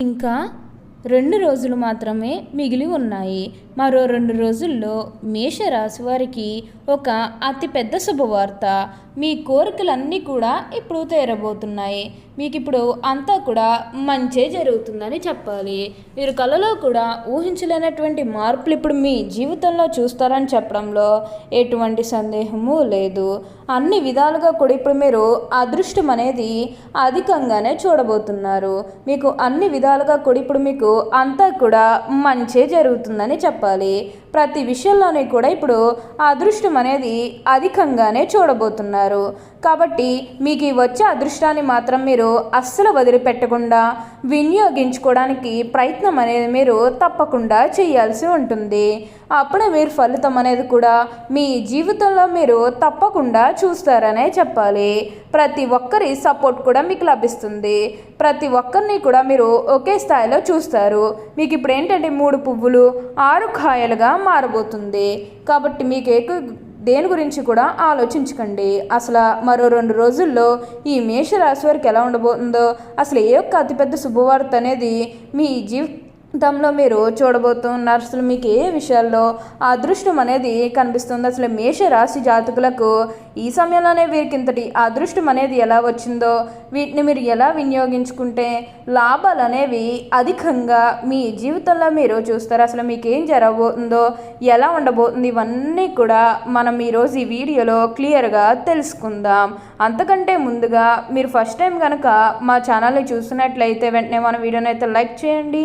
ఇంకా రెండు రోజులు మాత్రమే మిగిలి ఉన్నాయి. మరో రెండు రోజుల్లో మేషరాశి వారికి ఒక అతిపెద్ద శుభవార్త. మీ కోరికలన్నీ కూడా ఇప్పుడు తీరబోతున్నాయి. మీకు ఇప్పుడు అంతా కూడా మంచే జరుగుతుందని చెప్పాలి. మీరు కలలో కూడా ఊహించలేనటువంటి మార్పులు ఇప్పుడు మీ జీవితంలో చూస్తారని చెప్పడంలో ఎటువంటి సందేహము లేదు. అన్ని విధాలుగా కూడా ఇప్పుడు మీరు అదృష్టం అనేది అధికంగానే చూడబోతున్నారు. మీకు అన్ని విధాలుగా కూడా ఇప్పుడు మీకు అంతా కూడా మంచే జరుగుతుందని చెప్పాలి. ప్రతి విషయంలోనే కూడా ఇప్పుడు అదృష్టం అనేది అధికంగానే చూడబోతున్నారు. కాబట్టి మీకు ఈ వచ్చే అదృష్టాన్ని మాత్రం మీరు అస్సలు వదిలిపెట్టకుండా వినియోగించుకోవడానికి ప్రయత్నం అనేది మీరు తప్పకుండా చేయాల్సి ఉంటుంది. అప్పుడే మీరు ఫలితం అనేది కూడా మీ జీవితంలో మీరు తప్పకుండా చూస్తారనే చెప్పాలి. ప్రతి ఒక్కరి సపోర్ట్ కూడా మీకు లభిస్తుంది. ప్రతి ఒక్కరిని కూడా మీరు ఒకే స్థాయిలో చూస్తారు. మీకు ఇప్పుడు ఏంటంటే మూడు పువ్వులు ఆరు కాయలుగా మారబోతుంది. కాబట్టి మీకు ఎక్కువ దేని గురించి కూడా ఆలోచించకండి. అసలు మరో రెండు రోజుల్లో ఈ మేషరాశి వారికి ఎలా ఉండబోతుందో అసలు ఏ యొక్క అతిపెద్ద శుభవార్త అనేది మీ జీవితంలో మీరు చూడబోతున్నారు. అసలు మీకు ఏ విషయాల్లో అదృష్టం అనేది కనిపిస్తుంది? అసలు మేషరాశి జాతకులకు ఈ సమయంలోనే వీరికి ఇంతటి అదృష్టం అనేది ఎలా వచ్చిందో వీటిని మీరు ఎలా వినియోగించుకుంటే లాభాలు అనేవి అధికంగా మీ జీవితంలో మీరు చూస్తారు. అసలు మీకు ఏం జరగబోతుందో ఎలా ఉండబోతుంది ఇవన్నీ కూడా మనం ఈరోజు ఈ వీడియోలో క్లియర్గా తెలుసుకుందాం. అంతకంటే ముందుగా మీరు ఫస్ట్ టైం కనుక మా ఛానల్ని చూస్తున్నట్లయితే వెంటనే మన వీడియోని అయితే లైక్ చేయండి.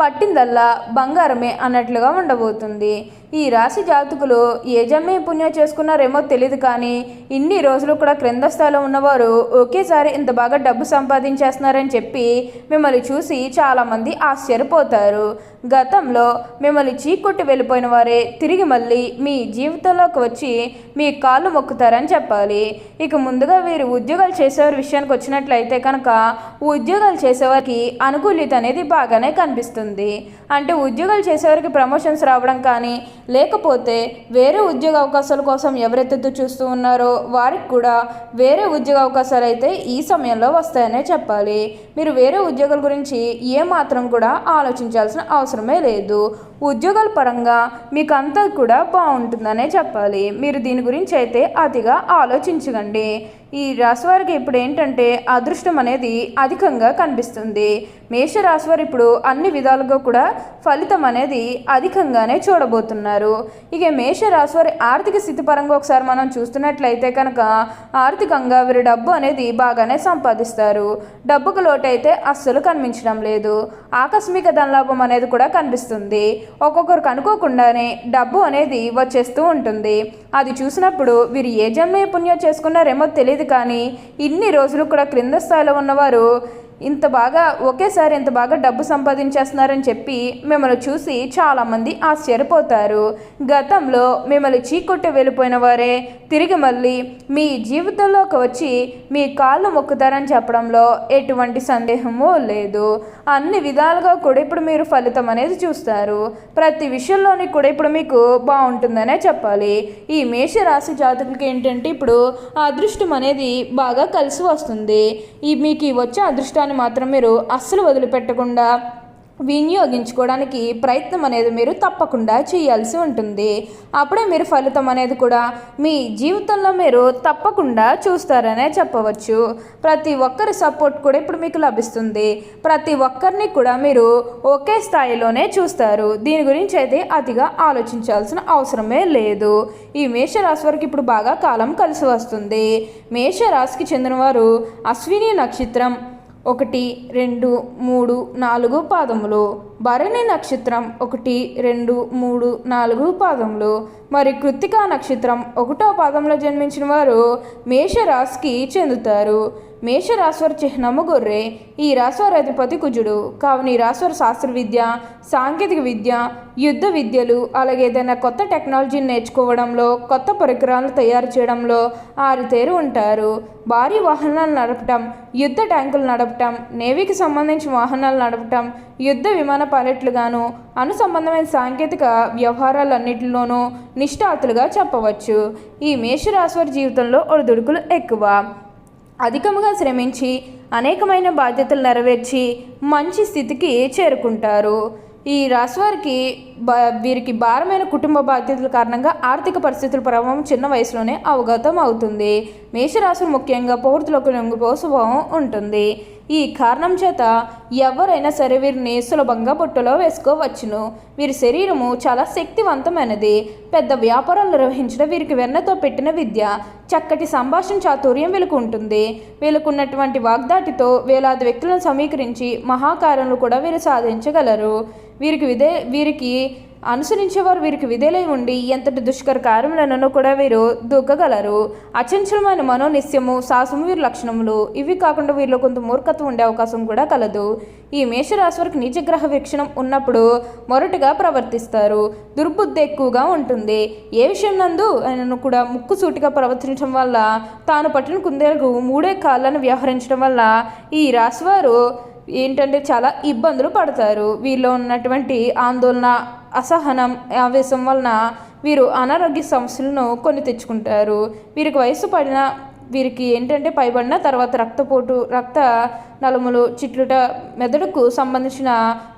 పట్టిందల్లా బంగారమే అన్నట్లుగా ఉండబోతుంది. ఈ రాశి జాతకులు ఏ జమ్మి పుణ్యం చేసుకున్నారేమో తెలియదు కానీ ఇన్ని రోజులు కూడా క్రింద స్థాయిలో ఉన్నవారు ఒకేసారి ఇంత బాగా డబ్బు సంపాదించేస్తున్నారని చెప్పి మిమ్మల్ని చూసి చాలామంది ఆశ్చర్యపోతారు. గతంలో మిమ్మల్ని చీకొట్టి వెళ్ళిపోయిన వారే తిరిగి మళ్ళీ మీ జీవితంలోకి వచ్చి మీ కాళ్ళు మొక్కుతారని చెప్పాలి. ఇక ముందుగా వీరు ఉద్యోగాలు చేసేవారి విషయానికి వచ్చినట్లయితే కనుక ఉద్యోగాలు చేసేవారికి అనుకూలిత అనేది బాగానే కనిపిస్తుంది. అంటే ఉద్యోగాలు చేసేవారికి ప్రమోషన్స్ రావడం కానీ లేకపోతే వేరే ఉద్యోగ అవకాశాల కోసం ఎవరైతే చూస్తూ ఉన్నారో వారికి కూడా వేరే ఉద్యోగ అవకాశాలు అయితే ఈ సమయంలో వస్తాయనే చెప్పాలి. మీరు వేరే ఉద్యోగాల గురించి ఏమాత్రం కూడా ఆలోచించాల్సిన అవసరమే లేదు. ఉద్యోగాల పరంగా మీకు అంతా కూడా బాగుంటుందనే చెప్పాలి. మీరు దీని గురించి అయితే అతిగా ఆలోచించకండి. ఈ రాశివారికి ఇప్పుడు ఏంటంటే అదృష్టం అనేది అధికంగా కనిపిస్తుంది. మేషరాశి వారు ఇప్పుడు అన్ని విధాలుగా కూడా ఫలితం అనేది అధికంగానే చూడబోతున్నారు. ఇక మేషరాశి వారి ఆర్థిక స్థితి పరంగా ఒకసారి మనం చూస్తున్నట్లయితే కనుక ఆర్థికంగా వీరి డబ్బు అనేది బాగానే సంపాదిస్తారు. డబ్బుకు లోటు అయితే అస్సలు కనిపించడం లేదు. ఆకస్మిక ధనలాభం అనేది కూడా కనిపిస్తుంది. ఒక్కొక్కరికి అనుకోకుండానే డబ్బు అనేది వచ్చేస్తూ ఉంటుంది. అది చూసినప్పుడు వీరు ఏ జన్మే పుణ్యం చేసుకున్నారేమో తెలియదు కానీ ఇన్ని రోజులు కూడా క్రింద స్థాయిలో ఉన్నవారు ఇంత బాగా ఒకేసారి ఇంత బాగా డబ్బు సంపాదించేస్తున్నారని చెప్పి మిమ్మల్ని చూసి చాలామంది ఆశ్చర్యపోతారు. గతంలో మిమ్మల్ని చీకొట్టి వెళ్ళిపోయిన వారే తిరిగి మళ్ళీ మీ జీవితంలోకి వచ్చి మీ కాళ్ళు మొక్కుతారని చెప్పడంలో ఎటువంటి సందేహము లేదు. అన్ని విధాలుగా కూడా ఇప్పుడు మీరు ఫలితం అనేది చూస్తారు. ప్రతి విషయంలోని కూడా ఇప్పుడు మీకు బాగుంటుందనే చెప్పాలి. ఈ మేషరాశి జాతకులకి ఏంటంటే ఇప్పుడు ఆ అదృష్టం అనేది బాగా కలిసి వస్తుంది. ఈ మీకు వచ్చే అదృష్టాన్ని మాత్రం మీరు అస్సలు వదిలిపెట్టకుండా వినియోగించుకోవడానికి ప్రయత్నం అనేది మీరు తప్పకుండా చేయాల్సి ఉంటుంది. అప్పుడే మీరు ఫలితం అనేది కూడా మీ జీవితంలో మీరు తప్పకుండా చూస్తారనే చెప్పవచ్చు. ప్రతి ఒక్కరి సపోర్ట్ కూడా ఇప్పుడు మీకు లభిస్తుంది. ప్రతి ఒక్కరిని కూడా మీరు ఒకే స్థాయిలోనే చూస్తారు. దీని గురించి అయితే అతిగా ఆలోచించాల్సిన అవసరమే లేదు. ఈ మేషరాశి వారికి ఇప్పుడు బాగా కాలం కలిసి వస్తుంది. మేషరాశికి చెందినవారు అశ్విని నక్షత్రం ఒకటి రెండు మూడు నాలుగు పాదములు. భరణి నక్షత్రం ఒకటి రెండు మూడు నాలుగు పాదములు. మరి కృత్తికా నక్షత్రం ఒకటో పాదంలో జన్మించిన వారు మేషరాశికి చెందుతారు. మేష చిహ్నము గొర్రె. ఈ రాశ్వర అధిపతి కుజుడు. కావున ఈ రాశ్వర శాస్త్ర విద్య సాంకేతిక విద్య యుద్ధ విద్యలు అలాగే ఏదైనా కొత్త టెక్నాలజీని నేర్చుకోవడంలో కొత్త పరికరాలను తయారు చేయడంలో ఆరితేరు ఉంటారు. భారీ వాహనాలు నడపటం యుద్ధ ట్యాంకులు నడపటం నేవీకి సంబంధించిన వాహనాలు నడపటం యుద్ధ విమాన పైలట్లుగాను అనుసంబంధమైన సాంకేతిక వ్యవహారాలన్నింటిలోనూ నిష్ఠాతులుగా చెప్పవచ్చు. ఈ మేషరాశ్వర జీవితంలో ఒడిదుడుకులు ఎక్కువ. అధికముగా శ్రమించి అనేకమైన బాధ్యతలు నెరవేర్చి మంచి స్థితికి చేరుకుంటారు. ఈ రాశివారికి బ వీరికి భారమైన కుటుంబ బాధ్యతల కారణంగా ఆర్థిక పరిస్థితుల ప్రభావం చిన్న వయసులోనే అవగతం అవుతుంది. మేషరాశులు ముఖ్యంగా పౌరుతులకు లొంగిపో స్వభావం ఉంటుంది. ఈ కారణం చేత ఎవరైనా సరే వీరిని సులభంగా బుట్టలో వేసుకోవచ్చును. వీరి శరీరము చాలా శక్తివంతమైనది. పెద్ద వ్యాపారాలు నిర్వహించడం వీరికి వెన్నతో పెట్టిన విద్య చక్కటి సంభాషణ చాతుర్యం వీళ్ళకు ఉంటుంది. వీళ్ళకున్నటువంటి వాగ్దాటితో వేలాది వ్యక్తులను సమీకరించి మహాకార్యాలు కూడా వీరు సాధించగలరు. వీరికి విదే వీరికి అనుసరించేవారు వీరికి విధేలై ఉండి ఎంతటి దుష్కర కార్యములను కూడా వీరు దూకగలరు. అచంచలమైన మనోనిశ్యము సాహసము వీరి లక్షణములు ఇవి కాకుండా వీరిలో కొంత మూర్ఖత్వం ఉండే అవకాశం కూడా కలదు. ఈ మేషరాశి వారికి నిజగ్రహ వీక్షణం ఉన్నప్పుడు మొరటుగా ప్రవర్తిస్తారు. దుర్బుద్ధి ఎక్కువగా ఉంటుంది. ఏ విషయం నందు ఆయనను కూడా ముక్కు సూటిగా ప్రవర్తించడం వల్ల తాను పట్టిన కుందేలకు మూడే కాళ్ళను వ్యవహరించడం వల్ల ఈ రాశివారు ఏంటంటే చాలా ఇబ్బందులు పడతారు. వీళ్ళు ఉన్నటువంటి ఆందోళన అసహనం ఆవేశం వలన వీరు అనారోగ్య సమస్యలను కొని తెచ్చుకుంటారు. వీరికి వయసు పడిన వీరికి ఏంటంటే పైబడిన తర్వాత రక్తపోటు రక్త నలుములు చిట్లుట మెదడుకు సంబంధించిన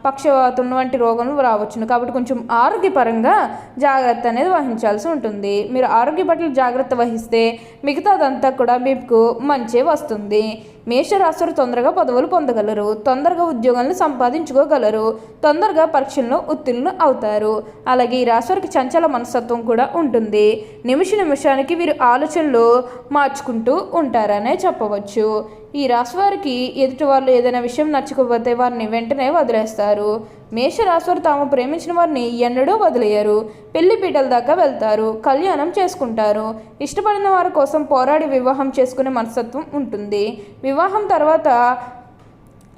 పక్షవాతం వంటి రోగములు రావచ్చును. కాబట్టి కొంచెం ఆరోగ్యపరంగా జాగ్రత్త అనేది వహించాల్సి ఉంటుంది. మీరు ఆరోగ్య పట్ల జాగ్రత్త వహిస్తే మిగతాదంతా కూడా మీకు మంచి వస్తుంది. మేషరాశులు తొందరగా పదవులు పొందగలరు. తొందరగా ఉద్యోగాలను సంపాదించుకోగలరు. తొందరగా పరీక్షల్లో ఉత్తీర్ణులు అవుతారు. అలాగే ఈ రాశివారికి చంచల మనస్తత్వం కూడా ఉంటుంది. నిమిష నిమిషానికి వీరు ఆలోచనలు మార్చుకుంటూ ఉంటారనే చెప్పవచ్చు. ఈ రాశివారికి ఎదుటి వాళ్ళు ఏదైనా విషయం నచ్చకపోతే వారిని వెంటనే వదిలేస్తారు. మేష రాశివారు తాము ప్రేమించిన వారిని ఎన్నడూ వదిలేయరు. పెళ్ళి పీటల దాకా వెళ్తారు. కళ్యాణం చేసుకుంటారు. ఇష్టపడిన వారి కోసం పోరాడి వివాహం చేసుకునే మనస్తత్వం ఉంటుంది. వివాహం తర్వాత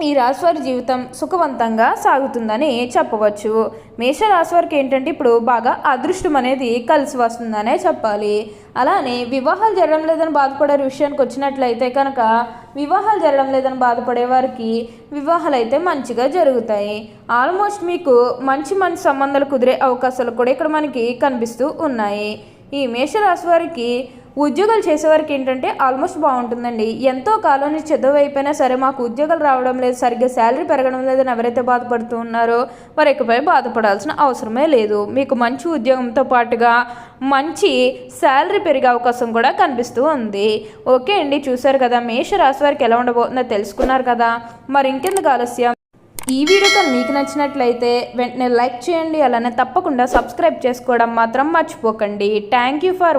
ఈ రాశివారి జీవితం సుఖవంతంగా సాగుతుందని చెప్పవచ్చు. మేష రాశివారికి ఏంటంటే ఇప్పుడు బాగా అదృష్టం అనేది కలిసి వస్తుందనే చెప్పాలి. అలానే వివాహాలు జరగడం లేదని బాధపడే విషయానికి వచ్చినట్లయితే కనుక వివాహాలు జరగడం లేదని బాధపడే వారికి వివాహాలు అయితే మంచిగా జరుగుతాయి. ఆల్మోస్ట్ మీకు మంచి మంచి సంబంధాలు కుదిరే అవకాశాలు కూడా ఇక్కడ మనకి కనిపిస్తూ ఉన్నాయి. ఈ మేషరాశి వారికి ఉద్యోగాలు చేసేవారికి ఏంటంటే ఆల్మోస్ట్ బాగుంటుందండి. ఎంతో కాలం నుంచి చదువు అయిపోయినా సరే మాకు ఉద్యోగాలు రావడం లేదు సరిగ్గా శాలరీ పెరగడం లేదని ఎవరైతే బాధపడుతూ ఉన్నారో వారు ఇకపై బాధపడాల్సిన అవసరమే లేదు. మీకు మంచి ఉద్యోగంతో పాటుగా మంచి శాలరీ పెరిగే అవకాశం కూడా కనిపిస్తూ ఉంది. ఓకే అండి చూసారు కదా మేష రాశి వారికి ఎలా ఉండబోతుందో తెలుసుకున్నారు కదా. మరి ఇంకెందుకు ఆలస్యం? ఈ వీడియో మీకు నచ్చినట్లయితే వెంటనే లైక్ చేయండి అలానే తప్పకుండా సబ్స్క్రైబ్ చేసుకోవడం మాత్రం మర్చిపోకండి. Thank you for